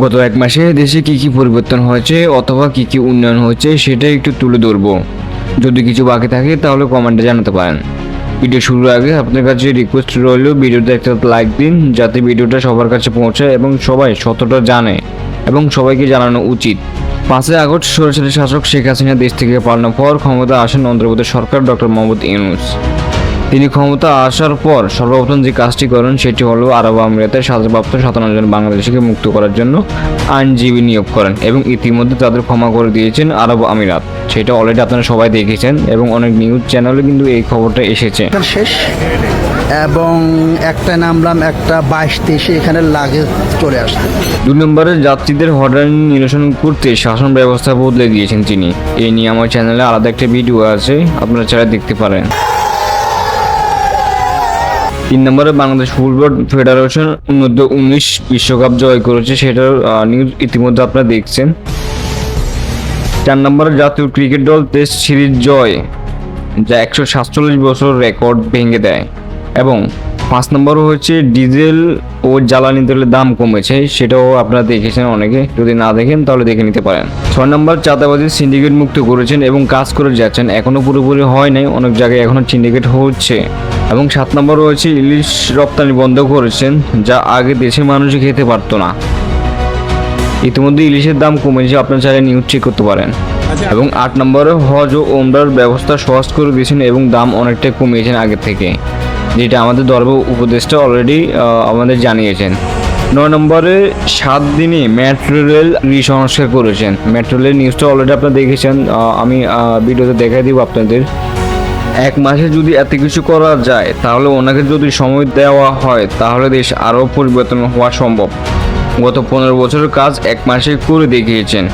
গত এক মাসে দেশে কি কি পরিবর্তন হয়েছে অথবা কি কি উন্নয়ন হয়েছে সেটা একটু তুলে ধরবো। যদি কিছু বাকি থাকে তাহলে কমেন্টে জানাতে পারেন। ভিডিও শুরুর আগে আপনার কাছে রিকোয়েস্ট রইল, ভিডিওতে একটা লাইক দিন, যাতে ভিডিওটা সবার কাছে পৌঁছায় এবং সবাই সতটা জানে এবং সবাইকে জানানো উচিত। পাঁচই আগস্ট সরাসরি শাসক শেখ হাসিনা দেশ থেকে পালানোর পর ক্ষমতা আসেন অন্ধ্রপ্রদেশ সরকার ডক্টর মোহাম্মদ ইউনুস। তিনি ক্ষমতা আসার পর সর্বপ্রথম যে কাজটি করেন সেটি হলো আরব আমিরাতের সাজাপ্রাপ্ত সাতান্ন জন বাংলাদেশিকে মুক্ত করার জন্য আইনজীবী নিয়োগ করেন এবং ইতিমধ্যে তাদের ক্ষমা করে দিয়েছেন আরব আমিরাত। সেটা অলরেডি আপনারা সবাই দেখেছেন এবং অনেক নিউজ চ্যানেলে কিন্তু এই খবরটা এসেছে। শেষ? এবং একটা নামলাম একটা বাইশ তেইশে এখানে লাগে চলে আসছে। দুই নম্বরে যাত্রীদের হয়রানি নিরসন করতে শাসন ব্যবস্থা বদলে দিয়েছেন তিনি। এই নিয়ে আমার চ্যানেলে আলাদা একটা ভিডিও আছে আপনারা চাইলে দেখতে পারেন। তিন নম্বরে বাংলাদেশ ফুটবল ফেডারেশন উনিশ বিশ্বকাপ জয় করেছে, সেটার নিউজ ইতিমধ্যে আপনারা দেখছেন। চার নম্বরে জাতীয় ক্রিকেট দল টেস্ট সিরিজ জয়, যা একশো সাতচল্লিশ বছর রেকর্ড ভেঙে দেয়। এবং পাঁচ নম্বর হচ্ছে ডিজেল ও জ্বালানি তেলের দাম কমেছে সেটাও আপনারা দেখেছেন অনেকে। যদি না দেখেন তাহলে দেখে নিতে পারেন। ছয় নম্বর চাঁদাবাজি সিন্ডিকেট মুক্ত করেছেন এবং কাজ করে যাচ্ছেন। এখনও পুরোপুরি হয় নাই অনেক জায়গায় এখনও সিন্ডিকেট হচ্ছে। এবং সাত নম্বর রয়েছে ইলিশ রপ্তানি বন্ধ করেছেন যা আগে দেশের মানুষই খেতে পারতো না। ইতিমধ্যে ইলিশের দাম কমেছে আপনার চাইলে নিউজ চেক করতে পারেন। এবং আট নম্বরে হজ ও ওমরার ব্যবস্থা সহজ করে দিয়েছেন এবং দাম অনেকটাই কমিয়েছেন আগের থেকে। যেটা আমাদের দর্ব উপদেষ্টা অলরেডি আমাদের জানিয়েছেন। নয় নম্বরে, সাত দিনে মেট্রো রেল রিসংস্কার করেছেন। মেট্রো রেল নিউজটা অলরেডি আপনারা দেখেছেন আমি ভিডিওতে দেখাই দিব আপনাদের। এক মাসে যদি এত কিছু করা যায়, তাহলে ওনাকে যদি সময় দেওয়া হয়, তাহলে দেশ আরও পরিবর্তন হওয়া সম্ভব। গত পনেরো বছরের কাজ এক মাসে করে দেখিয়েছেন।